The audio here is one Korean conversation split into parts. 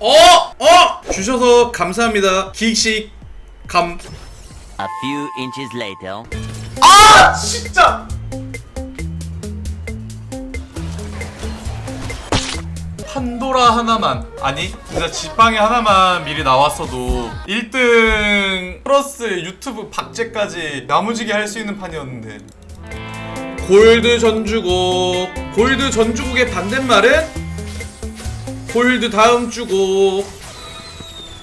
어! 어! 주셔서 감사합니다. 기익식 감. A few inches later. 아! 진짜! 판도라 하나만 아니 진짜 지팡이 하나만 미리 나왔어도 1등 플러스 유튜브 박제까지 야무지게 할 수 있는 판이었는데 골드 전주곡. 골드 전주곡의 반대말은 골드 다음 주곡.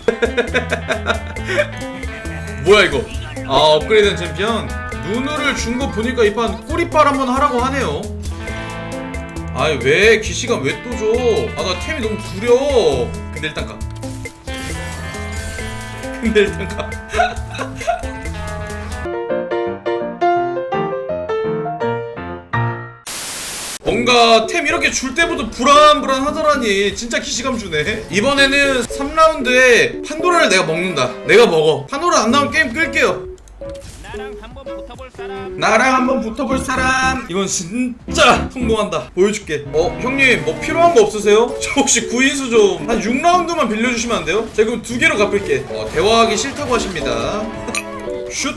뭐야 이거? 아 업그레이드된 챔피언. 누누를 준 거 보니까 이 판 꼬리빨 한번 하라고 하네요. 아이 왜 기시간 왜또 줘? 아 나 템이 너무 구려. 근데 일단 가. 근데 일단 가. 뭔가 템 이렇게 줄 때부터 불안불안하더라니 진짜 기시감 주네. 이번에는 3라운드에 판도라를 내가 먹는다. 내가 먹어. 판도라 안 나오면 게임 끌게요. 나랑 한번 붙어볼 사람. 나랑 한번 붙어볼 사람. 이건 진짜 성공한다. 보여줄게. 어 형님 뭐 필요한 거 없으세요? 저 혹시 구인수 좀 한 6라운드만 빌려주시면 안 돼요? 제가 그럼 두 개로 갚을게. 어 대화하기 싫다고 하십니다. 슛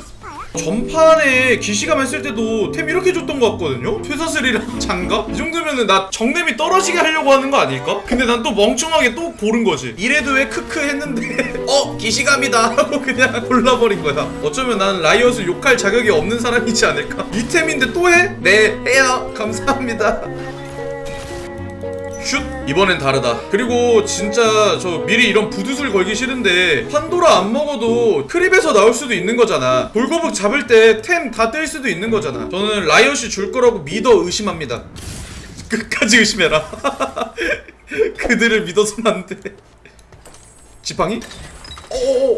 전판에 기시감 했을 때도 템 이렇게 줬던 것 같거든요? 퇴사슬이랑 장갑? 이 정도면은 나 정nem이 떨어지게 하려고 하는 거 아닐까? 근데 난 또 멍청하게 또 고른 거지 이래도 왜 크크 했는데 어 기시감이다 하고 그냥 골라버린 거야 어쩌면 난 라이엇을 욕할 자격이 없는 사람이지 않을까? 이 템인데 또 해? 네 해요 감사합니다 슛? 이번엔 다르다. 그리고 진짜 저 미리 이런 부두술 걸기 싫은데 판도라 안 먹어도 크립에서 나올 수도 있는 거잖아. 돌거북 잡을 때 템 다 뜰 수도 있는 거잖아. 저는 라이엇이 줄 거라고 믿어 의심합니다. 끝까지 의심해라. 그들을 믿어서는 안돼. 지팡이?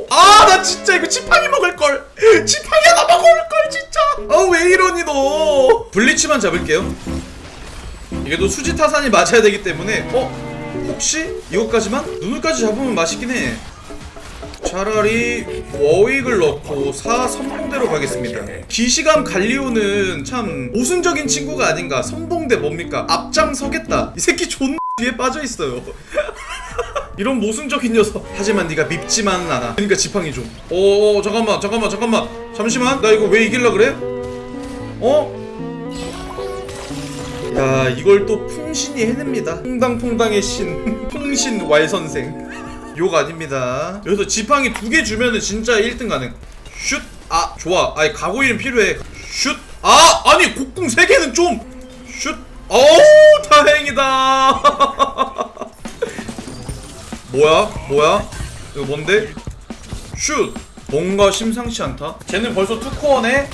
아나 진짜 이거 지팡이 먹을걸. 지팡이 하나 먹을걸 진짜. 아 왜 이러니 너? 블리츠만 잡을게요 또 수지 타산이 맞아야 되기 때문에 어? 혹시 이것까지만? 눈을까지 잡으면 맛있긴 해 차라리 워윅을 넣고 4 선봉대로 가겠습니다 기시감 갈리오는 참 모순적인 친구가 아닌가 선봉대 뭡니까? 앞장서겠다 이 새끼 존 뒤에 빠져있어요 이런 모순적인 녀석 하지만 네가 밉지만은 않아 그러니까 지팡이 좀 어, 잠깐만 잠깐만 잠깐만 잠시만 나 이거 왜 이길라 그래? 어? 야 이걸 또 풍신이 해냅니다. 퐁당퐁당의 신. 풍신 왈선생. 욕 아닙니다. 여기서 지팡이 두 개 주면은 진짜 1등 가능. 슛! 아 좋아. 아니 가고일은 필요해. 슛! 아 아니 곡궁 세 개는 좀. 슛! 어우 다행이다. 뭐야? 뭐야? 이거 뭔데? 슛! 뭔가 심상치 않다. 쟤는 벌써 투코어네.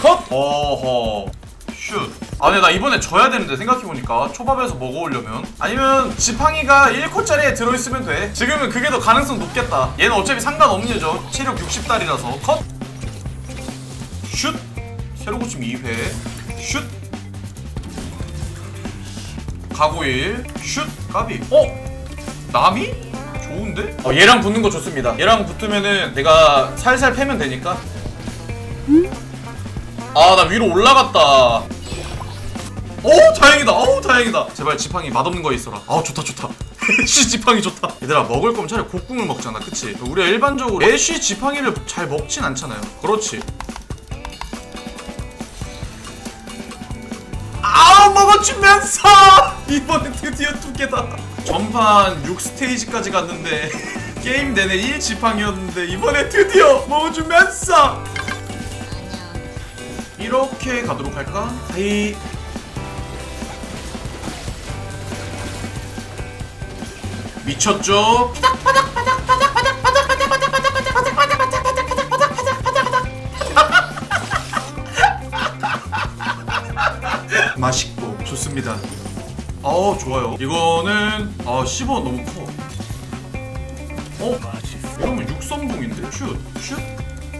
컷! 어허. 슛. 아 근데 나 이번에 져야 되는데 생각해보니까 초밥에서 먹어오려면 아니면 지팡이가 1코짜리에 들어있으면 돼 지금은 그게 더 가능성 높겠다 얘는 어차피 상관없는 여죠 체력 60달이라서 컷 슛. 새로 고침 2회 슛. 가고일 슛. 까비 어? 남이? 좋은데? 어 얘랑 붙는 거 좋습니다 얘랑 붙으면은 내가 살살 패면 되니까 아 나 위로 올라갔다 오 다행이다. 어우 다행이다. 제발 지팡이 맛없는 거 있어라. 아우 좋다 좋다. 애쉬 지팡이 좋다. 얘들아 먹을 거면 차라리 곡궁을 먹잖아. 그치? 우리가 일반적으로 애쉬 지팡이를 잘 먹진 않잖아요. 그렇지. 아 먹어주면서! 이번엔 드디어 두 개다. 전판 6스테이지까지 갔는데 게임 내내 1지팡이였는데 이번에 드디어 먹어주면서! 이렇게 가도록 할까? 하이 미쳤죠? 맛있고 좋습니다. 어 좋아요. 이거는 아 10원 너무 커. 어? 이러면 6선봉인데? 슛! 슛!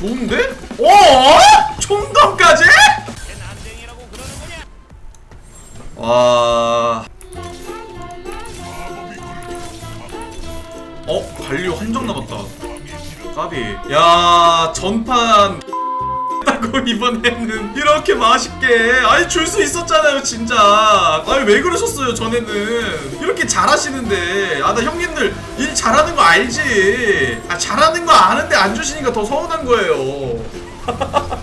좋은데? 오 총검까지? 와. 어, 갈리오 한정 남았다. 까비. 야, 전판 하고 이번에는 이렇게 맛있게. 아니 줄 수 있었잖아요 진짜. 아니 왜 그러셨어요 전에는? 이렇게 잘하시는데. 아 나 형님들 일 잘하는 거 알지? 아 잘하는 거 아는데 안 주시니까 더 서운한 거예요.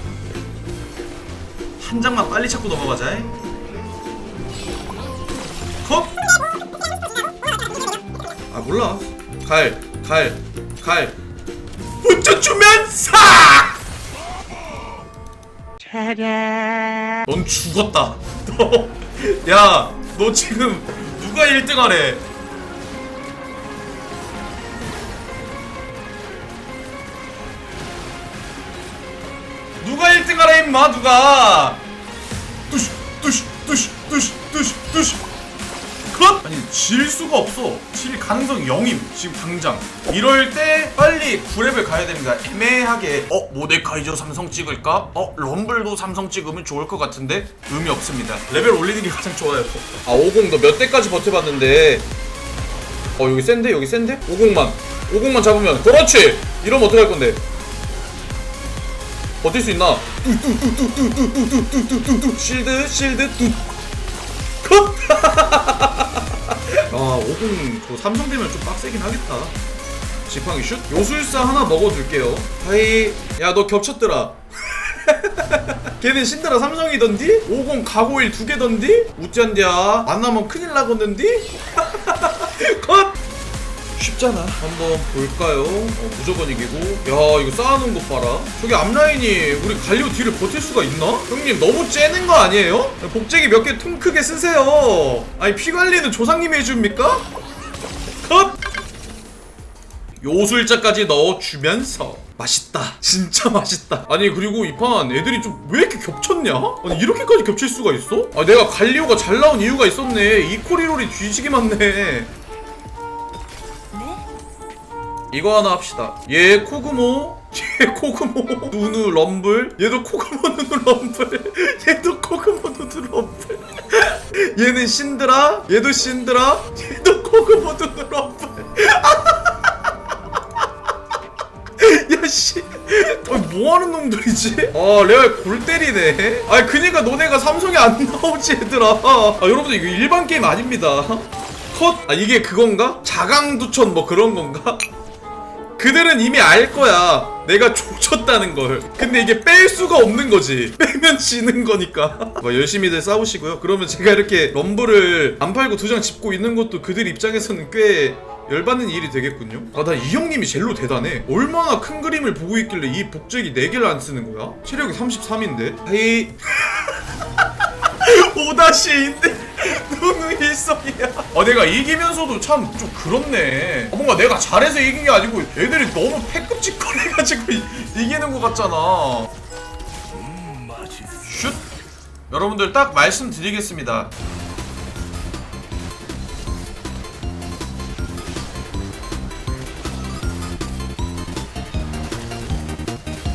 한 장만 빨리 찾고 넘어가자 잉. 컵? 아 몰라. 갈, 갈, 갈 붙여주면 서넌 죽었다. 너, 야, 너 지금 누가 1등 하래? 누가 1등 하래 임마 누가? 뚜시 뚜시 뚜시 뚜시 뚜시 뚜시 컷! 아니 질 수가 없어 질 가능성 0임 지금 당장 이럴 때 빨리 9렙을 가야 됩니다 애매하게 어? 모데카이저 삼성 찍을까? 어? 럼블도 삼성 찍으면 좋을 것 같은데? 의미 없습니다 레벨 올리는 게 가장 좋아요 아 50너몇 대까지 버텨봤는데 어 여기 센데 여기 센데 50만 50만 잡으면 그렇지 이러면 어떻게 할 건데 버틸 수 있나 뚜뚜뚜뚜뚜뚜뚜뚜뚜뚜뚜 실드 실드 뚜 컷 아, 50, 저 삼성 되면 좀 빡세긴 하겠다. 지팡이 슛? 요술사 하나 먹어둘게요. 하이, 야, 너 겹쳤더라. 걔는 신드라 삼성이던디? 50 가고일 두 개던디? 우짠디야. 만나면 큰일 나겠는디? 컷! 쉽잖아. 한번 볼까요? 어, 무조건 이기고. 야, 이거 쌓아놓은 것 봐라. 저기 앞라인이 우리 갈리오 뒤를 버틸 수가 있나? 형님, 너무 째는 거 아니에요? 복제기 몇 개 통 크게 쓰세요. 아니, 피 관리는 조상님이 해줍니까? 컷! 요술자까지 넣어주면서 맛있다 진짜 맛있다 아니 그리고 이 판 애들이 좀 왜 이렇게 겹쳤냐? 아니 이렇게까지 겹칠 수가 있어? 아 내가 갈리오가 잘 나온 이유가 있었네 이 코리롤이 뒤지게 많네 이거 하나 합시다. 얘 코그모? 얘 코그모? 누누 럼블? 얘도 코그모 누누 럼블. 얘도 코그모 누누 럼블. 얘는 신드라? 얘도 신드라? 얘도 코그모 누누 럼블. 야씨. 어, 뭐하는 놈들이지? 아 레알 골 때리네. 아 그니까 너네가 삼성에 안 나오지 얘들아. 아 여러분들 이거 일반 게임 아닙니다. 컷? 아 이게 그건가? 자강두천 뭐 그런 건가? 그들은 이미 알 거야. 내가 조졌다는 걸. 근데 이게 뺄 수가 없는 거지. 빼면 지는 거니까. 뭐 열심히들 싸우시고요. 그러면 제가 이렇게 럼블을 안 팔고 두 장 짚고 있는 것도 그들 입장에서는 꽤 열받는 일이 되겠군요. 아, 나 이 형님이 젤로 대단해. 얼마나 큰 그림을 보고 있길래 이 복제기 4개를 안 쓰는 거야? 체력이 33인데? 하이. 5-2인데 누누 일성이야. 아 내가 이기면서도 참 좀 그렇네. 아, 뭔가 내가 잘해서 이긴 게 아니고 애들이 너무 패급 짓거려가지고 이- 이기는 것 같잖아. 슛. 여러분들 딱 말씀드리겠습니다.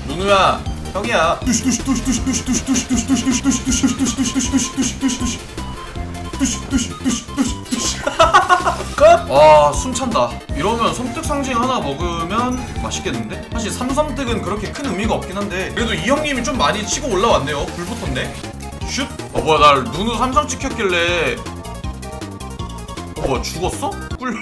누누야, 형이야. 와 숨찬다 이러면 섬뜩 상징 하나 먹으면 맛있겠는데? 사실 삼섬뜩은 그렇게 큰 의미가 없긴 한데 그래도 이 형님이 좀 많이 치고 올라왔네요 불 붙었네 슛! 어 뭐야 날 누누 삼성 찍혔길래 어 뭐야 죽었어? 꿀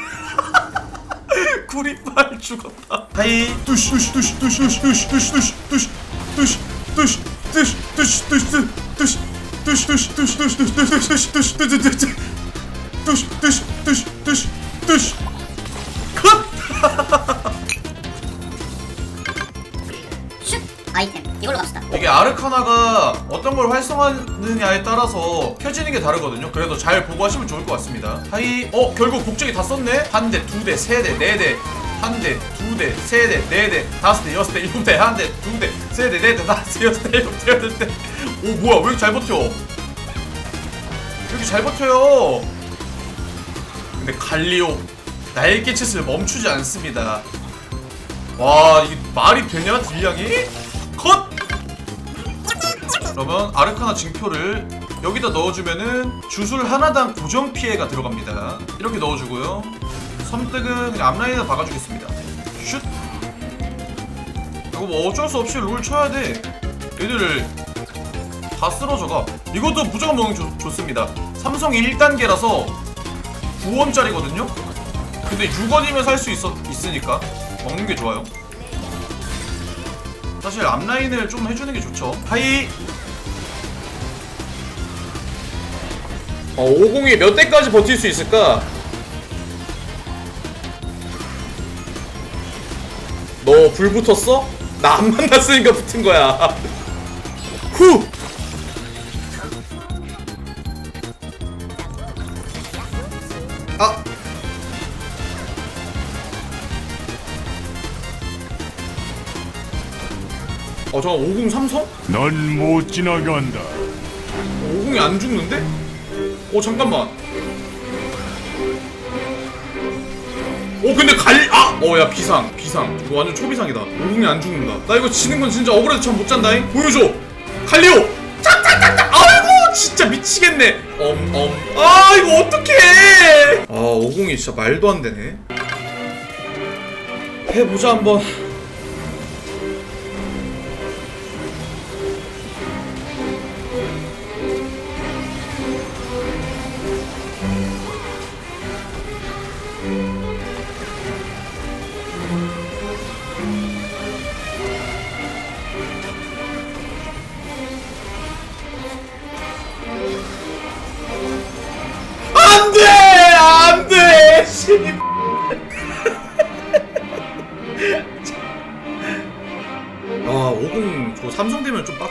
구리빨 죽었다 하이 뚜시 뚜시 뚜시 뚜시 뚜시 뚜시 뚜시 뚜시 뚜시 뚜시 뚜시 뚜시 뚜시 뚜시 뚜시 뚜시 뚜시 뚜시 뚜시 뚜시 뚜시 뚜시 뚜시 뚜시 뚜시 뚜시 뚜시 뚜시 뚜시 뚜시 컷! 슛 아이템 이걸로 갑시다 이게 아르카나가 어떤 걸 활성화하느냐에 따라서 켜지는 게 다르거든요. 그래도 잘 보고 하시면 좋을 것 같습니다. 하이, 어 결국 복제기 다 썼네. 한 대, 두 대, 세 대, 네 대. 한 대, 두 대, 세 대, 네 대, 다섯 대, 여섯 대, 일곱 대, 한 대, 두 대, 세 대, 네 대, 다섯 대, 여섯 대, 일곱 대, 여덟 대. 오 뭐야 왜 이렇게 잘 버텨 왜 이렇게 잘 버텨요 근데 갈리오 날개짓을 멈추지 않습니다 와 이게 말이 되냐 딜량이? 컷! 그러면 아르카나 징표를 여기다 넣어주면은 주술 하나당 고정 피해가 들어갑니다 이렇게 넣어주고요 섬뜩은 그냥 앞라인에 박아주겠습니다 슛. 이거 뭐 어쩔 수 없이 롤 쳐야 돼. 얘들을 다 쓰러져가. 이것도 무조건 게 좋, 좋습니다. 삼성 1단계라서 9원짜리거든요? 근데 6원이면 살 수 있으니까. 먹는 게 좋아요. 사실 앞라인을 좀 해주는 게 좋죠. 하이. 어, 50이 몇 대까지 버틸 수 있을까? 너 불 붙었어? 나 안 만났으니까 붙은 거야. 후! 아! 어, 잠깐 50 삼성? 넌 못 지나간다. 50이 안 죽는데? 오 잠깐만 오 근데 갈.. 아! 어야 비상 비상. 이거 완전 초비상이다. 50이 안 죽는다. 나 이거 지는 건 진짜 억울해서 잠못 잔다잉. 보여줘. 갈리오! 짝짝짝짝 아이고 진짜 미치겠네. 엄엄. 아 이거 어떡해. 아 50이 진짜 말도 안 되네. 해보자 한번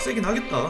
세긴 하겠다.